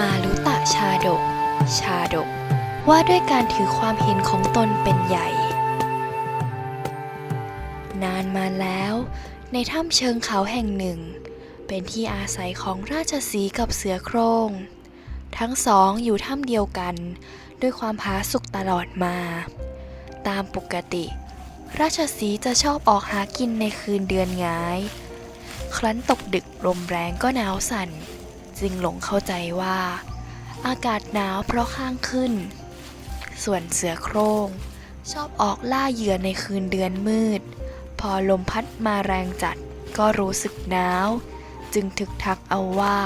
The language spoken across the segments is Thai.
มาลุตะชาดก ชาดก ว่าด้วยการถือความเห็นของตนเป็นใหญ่ นานมาแล้ว ในถ้ำเชิงเขาแห่งหนึ่ง เป็นที่อาศัยของราชสีกับเสือโคร่ง ทั้งสองอยู่ถ้ำเดียวกัน ด้วยความผาสุกตลอดมา ตามปกติ ราชสีจะชอบออกหากินในคืนเดือนงาย ครั้นตกดึกลมแรงก็หนาวสั่น จึงหลงเข้าใจว่า อากาศหนาวเพราะข้างขึ้น ส่วนเสือโคร่งชอบออกล่าเหยื่อในคืนเดือนมืด พอลมพัดมาแรงจัดก็รู้สึกหนาว จึงถึกทักเอาว่า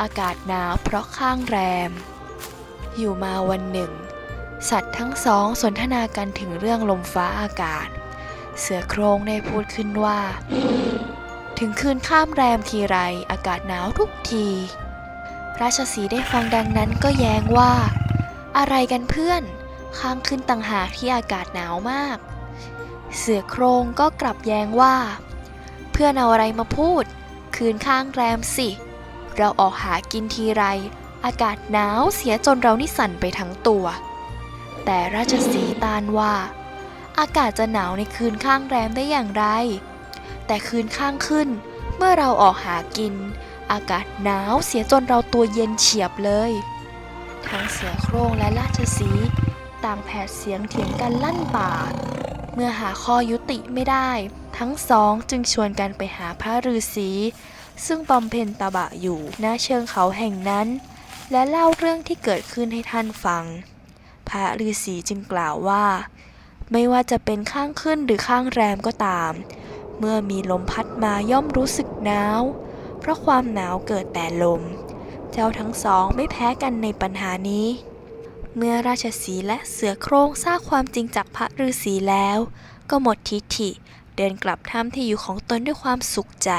อากาศหนาวเพราะข้างแรม อยู่มาวันหนึ่ง สัตว์ทั้งสองสนทนากันถึงเรื่องลมฟ้าอากาศ เสือโครงได้พูดขึ้นว่า ถึงคืนข้ามแรมทีไรอากาศหนาวทุกที ราชสีได้ฟังดังนั้นก็แย้งว่า อะไรกันเพื่อน ข้างขึ้นต่างหากที่อากาศหนาวมาก เสือโครงก็กลับแย้งว่า เพื่อนเอาอะไรมาพูด คืนข้างแรมสิ เราออกหากินทีไร อากาศหนาวเสียจนเรานิสั่นไปทั้งตัว แต่ราชสีตานว่า อากาศจะหนาวในคืนข้างแรมได้อย่างไร แต่คืนข้างขึ้น เมื่อเราออกหากิน อากาศหนาวเสียจนเราตัวเย็นเฉียบเลย ทั้งเสือโคร่งและราชสีต่างแผดเสียงเถียงกันลั่นป่า เมื่อหาข้อยุติไม่ได้ ทั้งสองจึงชวนกันไปหาพระฤาษีซึ่งบำเพ็ญตบะอยู่ณเชิงเขาแห่งนั้น และเล่าเรื่องที่เกิดขึ้นให้ท่านฟัง พระฤาษีจึงกล่าวว่า ไม่ว่าจะเป็นข้างขึ้นหรือข้างแรมก็ตาม เมื่อมีลมพัดมาย่อมรู้สึกหนาว เพราะความหนาวเกิดแต่ลม เจ้าทั้งสองไม่แพ้กันในปัญหานี้ เมื่อราชสีและเสือโคร่งทราบความจริงจากพระฤาษีแล้ว ก็หมดทิฐิเดินกลับถ้ำที่อยู่ของตนด้วยความสุขใจ